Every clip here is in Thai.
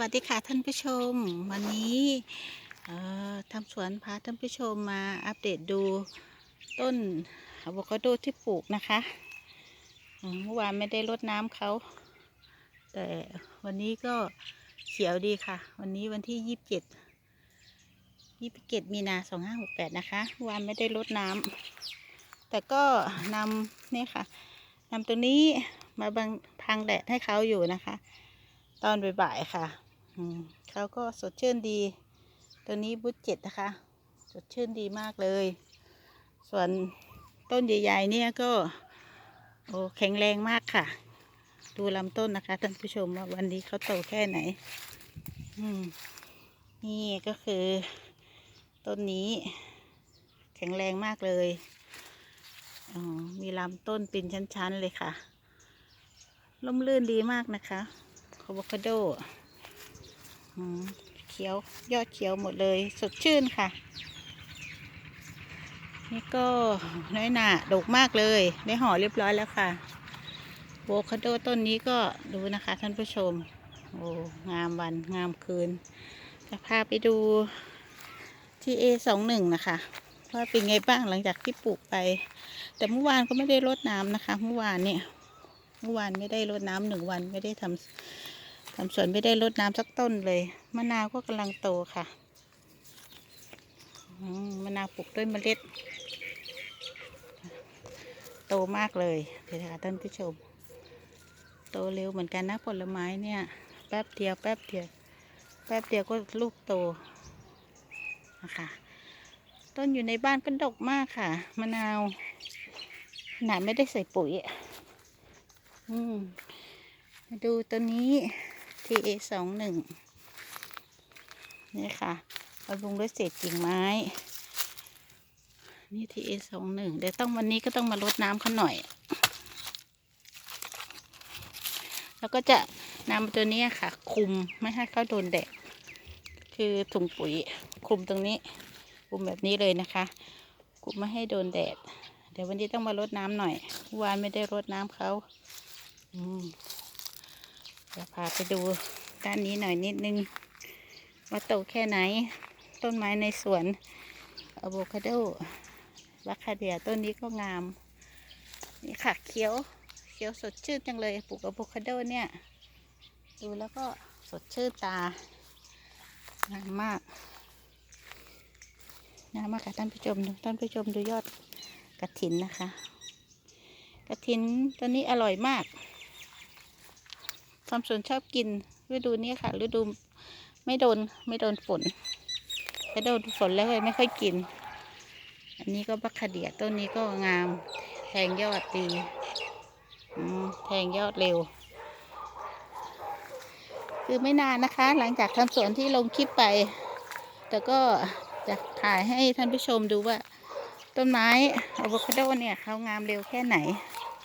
วัสดีค่ะท่านผู้ชม วันนี้ออทำสวนพาท่านผู้ชมมาอัปเดตดูต้นอะโวคาโดที่ปลูกนะคะเมื่อวานไม่ได้รดน้ำเขา แต่วันนี้ก็เขียวดีค่ะ วันนี้วันที่ยี่สิบเจ็ดยี่สิบเจ็ดมีนาสองห้าหกแปดนะคะเมื่อวานไม่ได้รดน้ำแต่ก็นำนี่ค่ะนำตัวนี้มาบังพังแดดให้เขาอยู่นะคะ ตอนบ่ายๆค่ะ เขาก็สดชื่นดี ตัวนี้บุตเจ็ดนะคะ สดชื่นดีมากเลย ส่วนต้นใหญ่ๆเนี่ยก็ โอ้แข็งแรงมากค่ะ ดูลำต้นนะคะท่านผู้ชมว่าวันนี้เขาโตแค่ไหนอืมนี่ก็คือ ต้นนี้ แข็งแรงมากเลยอ๋อมีลำต้นเป็นชั้น ๆ เลยค่ะล่มลื่นดีมากนะคะอะโวคาโด เขียวยอดเขียวหมดเลยสดชื่นค่ะ นี่ก็น้อยหนาดกมากเลย ได้ห่อเรียบร้อยแล้วค่ะโวคาโดต้นนี้ก็ดูนะคะท่านผู้ชม โอ้งามวันงามคืน จะพาไปดูที่เอสองหนึ่งนะคะ ว่าเป็นไงบ้างหลังจากที่ปลูกไป แต่เมื่อวานก็ไม่ได้รดน้ำนะคะ เมื่อวานเนี่ย เมื่อวานไม่ได้รดน้ำหนึ่งวันไม่ได้ทำ ทำสวนไม่ได้รดน้ำสักต้นเลย มะนาวก็กำลังโตค่ะมะนาวปลูกด้วยเมล็ด โตมากเลยเดี๋ยวค่ะท่านผู้ชม โตเร็วเหมือนกันนะผลไม้เนี่ย แป๊บเดียวแป๊บเดียว แป๊บเดียวก็ลูกโตนะคะต้นอยู่ในบ้านก็ดกมากค่ะมะนาวขนาไม่ได้ใส่ปุ๋ยอะอืมมาดูตัวนี้ TA สองหนึ่งนี่ค่ะบำรุงด้วยเศษกิ่งไม้ นี่ TA สองหนึ่งเดี๋ยวต้องวันนี้ก็ต้องมารดน้ำเขาหน่อย แล้วก็จะนำตัวนี้ค่ะ คุมไม่ให้เขาโดนแดดคือถุงปุ๋ยคุมตรงนี้ คุมแบบนี้เลยนะคะ คุมไม่ให้โดนแดด เดี๋ยววันนี้ต้องมารดน้ำหน่อยวานไม่ได้รดน้ำเขาอืม เดี๋ยวพาไปดูด้านนี้หน่อยนิดนึงว่าโตแค่ไหน ต้นไม้ในสวนอะโวคาโดวัคาเดียต้นนี้ก็งาม นี่ค่ะเขียวเขียวสดชื่นจังเลยปลูกอะโวคาโดเนี่ย ดูแล้วก็สดชื่นตางามมากงามมากค่ะท่านผู้ชมดูท่านผู้ชมดูยอดกระถินนะคะ กระถินตัวนี้อร่อยมาก ทำสวนชอบกินฤดูนี้ค่ะฤดูไม่โดนไม่โดนฝนถ้าโดนฝนแล้วเลยไม่ค่อยกิน อันนี้ก็บักขเดียต้นนี้ก็งาม แทงยอดดีแทงยอดเร็ว คือไม่นานนะคะ หลังจากทำสวนที่ลงคลิปไป แต่ก็จะถ่ายให้ท่านผู้ชมดูว่า ต้นไม้อะโวคาโดเนี่ยเขางามเร็วแค่ไหน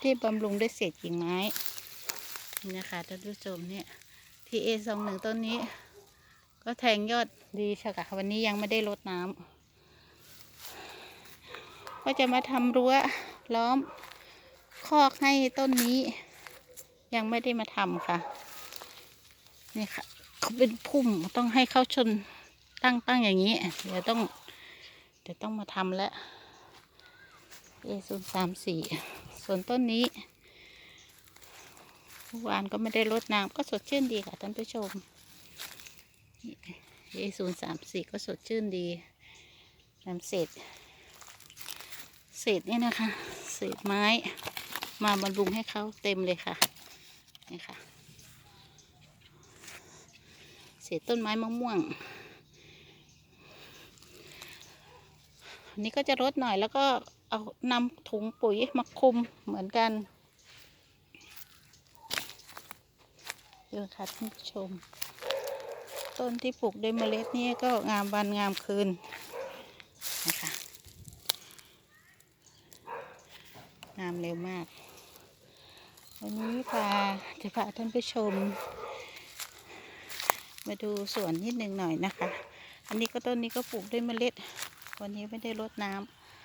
ที่บำรุงด้วยเศษกิ่งไม้ นี่นะคะท่านผู้ชมเนี่ยทีเอสองหนึ่งต้นนี้ ก็แทงยอดดีชะกะวันนี้ยังไม่ได้รดน้ำก็จะมาทำรั้วล้อมคอกให้ต้นนี้ ยังไม่ได้มาทำค่ะนี่ค่ะเขาเป็นพุ่มต้องให้เขาชนตั้งตั้งอย่างนี้ เดี๋ยวต้อง เดี๋ยวต้องมาทำแล้วเอศูนย์สามสี่ส่วนต้นนี้ เมื่อวานก็ไม่ได้รดน้ำก็สดชื่นดีค่ะท่านผู้ชมเอศูนย์สามสี่ก็สดชื่นดีนำเศษ เศษนี่นะคะ เศษไม้มาบำรุงให้เขาเต็มเลยค่ะนี่ค่ะ เศษต้นไม้มะม่วงนี้ก็จะลดหน่อยแล้วก็เอานำถุงปุ๋ยมาคุมเหมือนกัน ดูค่ะท่านผู้ชม ต้นที่ปลูกด้วยเมล็ดนี่ก็งามวันงามคืนนะคะงามเร็วมาก วันนี้พาจะพาท่านผู้ชม มาดูสวนนิดหนึ่งหน่อยนะคะ อันนี้ก็ต้นนี้ก็ปลูกด้วยเมล็ด วันนี้ไม่ได้รดน้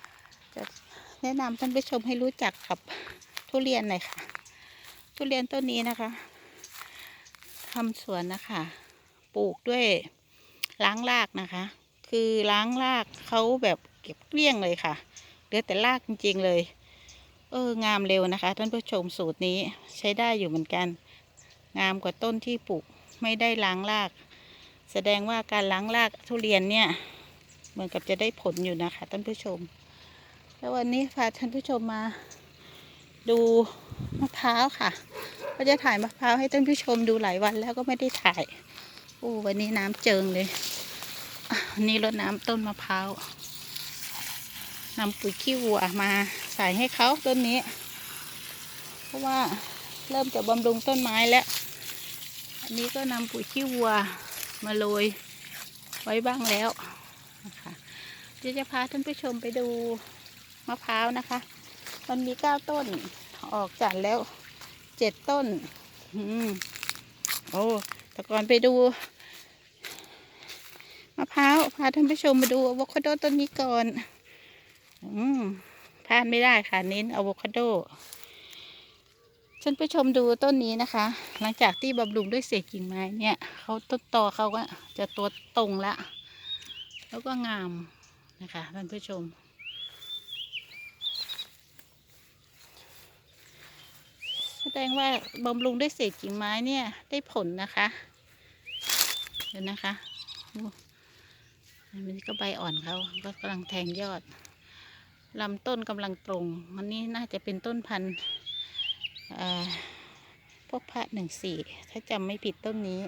ำจะแนะนำท่านผู้ชมให้รู้จักกับทุเรียนหน่อยค่ะ ทุเรียนต้นนี้นะคะ ทำสวนนะคะ ปลูกด้วยล้างรากนะคะ คือล้างรากเขาแบบเก็บเกลี้ยงเลยค่ะเหลือแต่รากจริงๆเลย เอองามเร็วนะคะ ท่านผู้ชมสูตรนี้ใช้ได้อยู่เหมือนกัน งามกว่าต้นที่ปลูกไม่ได้ล้างราก แสดงว่าการล้างรากทุเรียนเนี่ยเหมือนกับจะได้ผลอยู่นะคะ ท่านผู้ชม แล้ววันนี้พาท่านผู้ชมมาดู มะพร้าวค่ะ ก็จะถ่ายมะพร้าวให้ท่านผู้ชมดูหลายวันแล้วก็ไม่ได้ถ่ายโอ้วันนี้น้ำเจิงเลยนนี้รดน้ำต้นมะพร้าวนำปุ๋ยขี้วัวมาใส่ให้เขาต้นนี้ เพราะว่าเริ่มจะบำรุงต้นไม้แล้ว อันนี้ก็นำปุ๋ยขี้วัวมาโรยไว้บ้างแล้วนะคะเดี๋ยวจะพาท่านผู้ชมไปดูมะพร้าวนะคะ มันมีเก้าต้น ออกจัดแล้วเจ็ดต้น อืมโอ้แต่ก่อนไปดูมะพร้าวพาท่านผู้ชมมาดูอะโวคาโดต้นนี้ก่อน อืมพลาดไม่ได้ค่ะเน้นอะโวคาโดท่านผู้ชมดูต้นนี้นะคะ หลังจากที่บำรุงด้วยเศษกิ่งไม้เนี่ยเขาต้นตอเขาก็จะตัวตรงละ แล้วก็งามนะคะท่านผู้ชม แสดงว่าบำรุงด้วยเศษกิ่งไม้เนี่ยได้ผลนะคะ เดี๋ยวนะคะโอ้อันนี้ก็ใบอ่อนเขาก็กำลังแทงยอดลำต้นกำลังตรงอันนี้น่าจะเป็นต้นพันธุ์พวกพระหนึ่งสี่ถ้าจำไม่ผิดต้นนี้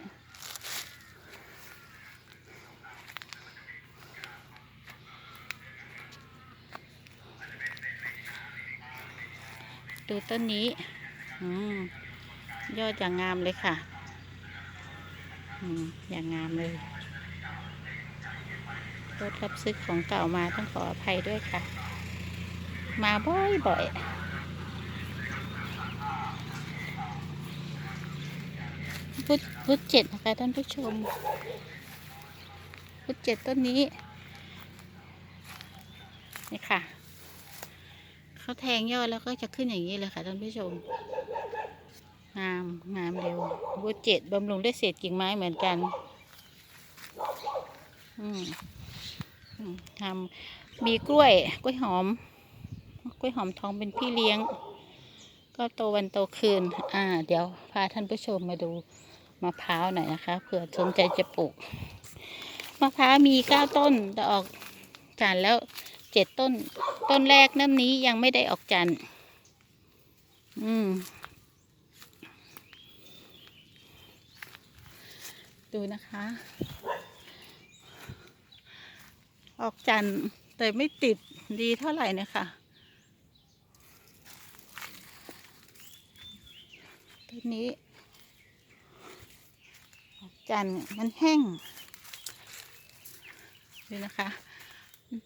ดูต้นนี้ ยอดอย่างงามเลยค่ะอย่างงามเลย รถรับซื้อของเก่ามาต้องขออภัยด้วยค่ะ มาบ่อยๆพุทพุทธเจ็ดนะคะท่านผู้ชม พุทธเจ็ดต้นนี้ นี่ค่ะ เขาแทงยอดแล้วก็จะขึ้นอย่างนี้เลยค่ะท่านผู้ชม งาม งามเร็วพุทธเจ็ดบำรุงได้เศษกิ่งไม้เหมือนกันทำมีกล้วย กล้วยหอม กล้วยหอมทองเป็นพี่เลี้ยง ก็โตวันโตคืน อ่า เดี๋ยวพาท่านผู้ชมมาดูมะพร้าวหน่อยนะคะ เผื่อสนใจจะปลูก มะพร้าวมีเก้าต้นแต่ออกจันแล้วเจ็ดต้น ต้นแรกน้ำนี้ยังไม่ได้ออกจันอืม ดูนะคะ ออกจันแต่ไม่ติดดีเท่าไหร่นะคะต้นนี้ดอกจันมันแห้งดูนะคะ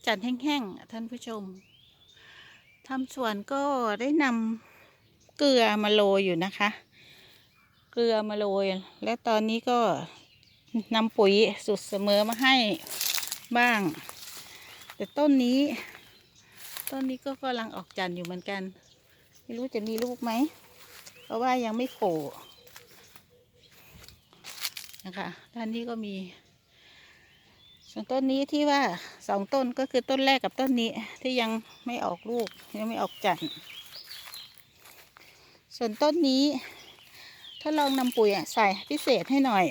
จันแห้งๆท่านผู้ชมทำสวนก็ได้นำเกลือมาโรยอยู่นะคะ เกลือมาโรย และตอนนี้ก็ นำปุ๋ยสุดเสมอมาให้บ้าง แต่ต้นนี้ ต้นนี้ก็กำลังออกจันอยู่เหมือนกัน ไม่รู้จะมีลูกไหม เพราะว่ายังไม่โผล่นะคะด้านนี้ก็มีส่วนต้นนี้ที่ว่าสองต้นก็คือต้นแรกกับต้นนี้ที่ยังไม่ออกลูกยังไม่ออกจันส่วนต้นนี้ถ้าลองนำปุ๋ยใส่พิเศษให้หน่อย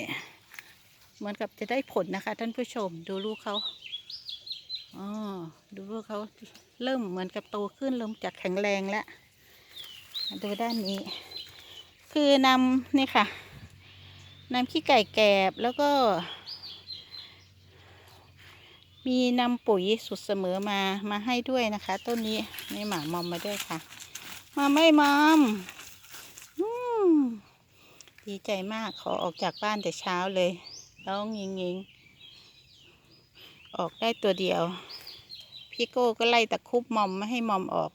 เหมือนกับจะได้ผลนะคะ ท่านผู้ชมดูลูกเขาอ๋อดูลูกเขาเริ่มเหมือนกับโตขึ้นเริ่มจากแข็งแรงแล้วดูด้านนี้ คือนำนี่ค่ะนำขี้ไก่แกบแล้วก็ มีนำปุ๋ยสุดเสมอมามาให้ด้วยนะคะ ต้นนี้นี่หมามอมมาด้วยค่ะ มาไม่มอมอมดีใจมากขอออกจากบ้านแต่เช้าเลย ร้องยิงยิงออกได้ตัวเดียว พี่โก้ก็ไล่ตะคุบมอมไม่ให้มอมออก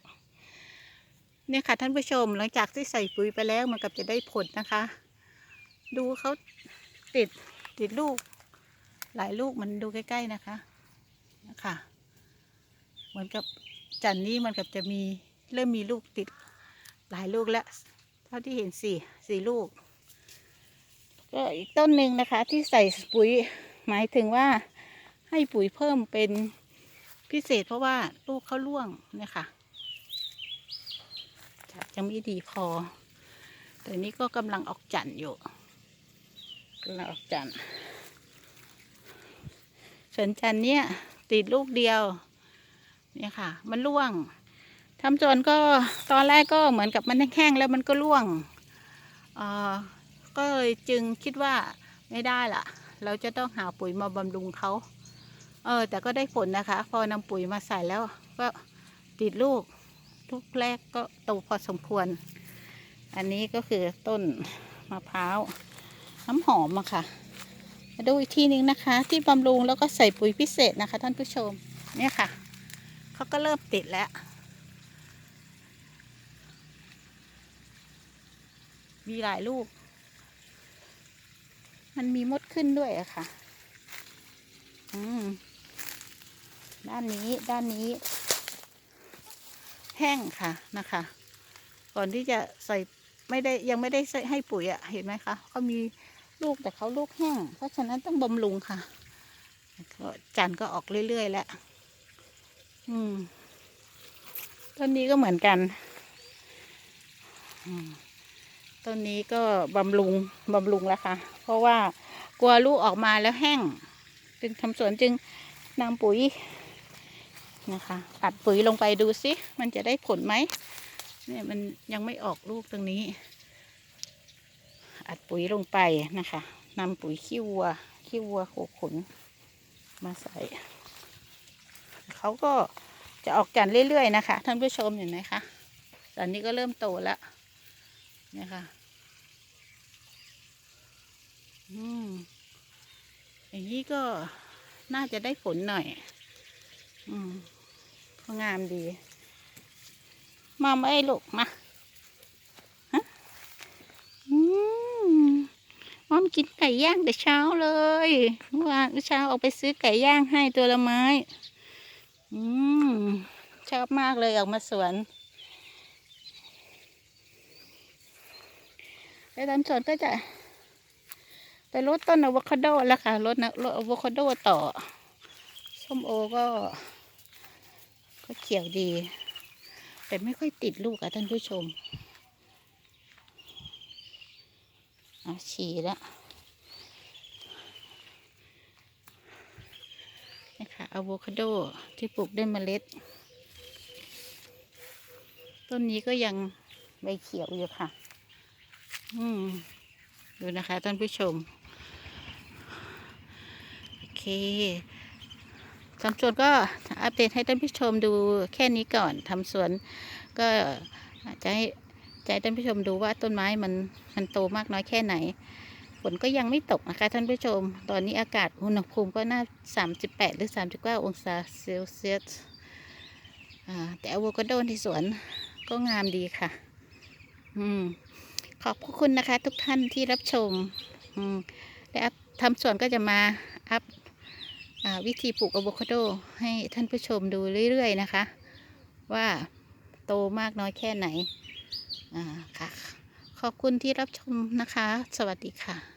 เนี่ยค่ะท่านผู้ชมหลังจากที่ใส่ปุ๋ยไปแล้วมันกับจะได้ผลนะคะ ดูเขาติดติดลูก หลายลูกมันดูใกล้ ๆนะคะนะคะเหมือนกับจันนี้มันกับจะมีเริ่มมีลูกติดหลายลูกแล้ว เท่าที่เห็นสี่สี่ลูก ก็อีกต้นหนึ่งนะคะที่ใส่ปุ๋ยหมายถึงว่าให้ปุ๋ยเพิ่มเป็นพิเศษเพราะว่าลูกเขาร่วงนี่ยค่ะจะยังไม่ดีพอ แต่นี้ก็กำลังออกจันทร์อยู่กำลังออกจันทร์ส่วนจันทร์เนี่ยติดลูกเดียวเนี่ยค่ะ มันร่วงทำจนก็ตอนแรกก็เหมือนกับมันแห้งๆแล้วมันก็ร่วงอ่อ ก็เลยจึงคิดว่าไม่ได้ละเราจะต้องหาปุ๋ยมาบำรุงเขาเออ แต่ก็ได้ผลนะคะ พอนำปุ๋ยมาใส่แล้ว ก็ติดลูกลูกแรกก็โตพอสมควร อันนี้ก็คือต้นมะพร้าวน้ำหอมอะค่ะ มาดูอีกทีนึงนะคะ ที่บำรุงแล้วก็ใส่ปุ๋ยพิเศษนะคะ ท่านผู้ชมเนี่ยค่ะเขาก็เริ่มติดแล้ว มีหลายลูก มันมีมดขึ้นด้วยอะค่ะ อืม ด้านนี้ด้านนี้ แห้งค่ะนะคะ ก่อนที่จะใส่ไม่ได้ยังไม่ได้ใส่ให้ปุ๋ยอะเห็นไหมคะเขามีลูกแต่เขาลูกแห้ง เพราะฉะนั้นต้องบำรุงค่ะก็จันก็ออกเรื่อยๆแล้ว อืม ต้นนี้ก็เหมือนกันอืมต้นนี้ก็บำรุงบำรุงแล้วค่ะ เพราะว่ากลัวลูกออกมาแล้วแห้ง จึงทำสวนจึงนำปุ๋ยนะคะอัดปุ๋ยลงไปดูสิมันจะได้ผลไหมเนี่ยมันยังไม่ออกลูกตรงนี้ อัดปุ๋ยลงไปนะคะนำปุ๋ยขี้วัวขี้วัวโขกขนมาใส่เขาก็จะออกจันเรื่อยๆนะคะ ท่านผู้ชมเห็นไหมคะตอนนี้ก็เริ่มโตแล้วเนี่ยค่ะ อืมอย่างนี้ก็น่าจะได้ผลหน่อย อืมก็งามดี มาไหมลูกมาฮะอืมมอมกินไก่ย่างแต่เช้าเลยเมื่อวานเช้าเอาไปซื้อไก่ย่างให้ตัวละไม้ อืมชอบมากเลยออกมาสวนไปทำสวนก็จะ ไปรดต้นอะโวคาโดแล้วค่ะรดนะรดอะโวคาโดต่อ ส้มโอก็ ก็เขียวดี แต่ไม่ค่อยติดลูกอะท่านผู้ชมเอาฉี่แล้วนี่ค่ะอะโวคาโดที่ปลูกด้วยเมล็ด ต้นนี้ก็ยังใบเขียวอยู่ค่ะ อืม ดูนะคะท่านผู้ชม เคทำสวนก็อัปเดตให้ท่านผู้ชมดูแค่นี้ก่อนทำสวนก็จะให้จะให้ท่านผู้ชมดูว่าต้นไม้มันมันโตมากน้อยแค่ไหนฝนก็ยังไม่ตกนะคะท่านผู้ชม ตอนนี้อากาศอุณหภูมิก็น่า 38 หรือ 39 องศาเซลเซียสแต่อะโวคาโดที่สวนก็งามดีค่ะ อืม ขอบคุณนะคะทุกท่านที่รับชม อืมและทำสวนก็จะมาอัพ วิธีปลูกอะโวคาโดให้ท่านผู้ชมดูเรื่อย ๆ นะคะ ว่าโตมากน้อยแค่ไหนอ่าค่ะ ขอบคุณที่รับชมนะคะ สวัสดีค่ะ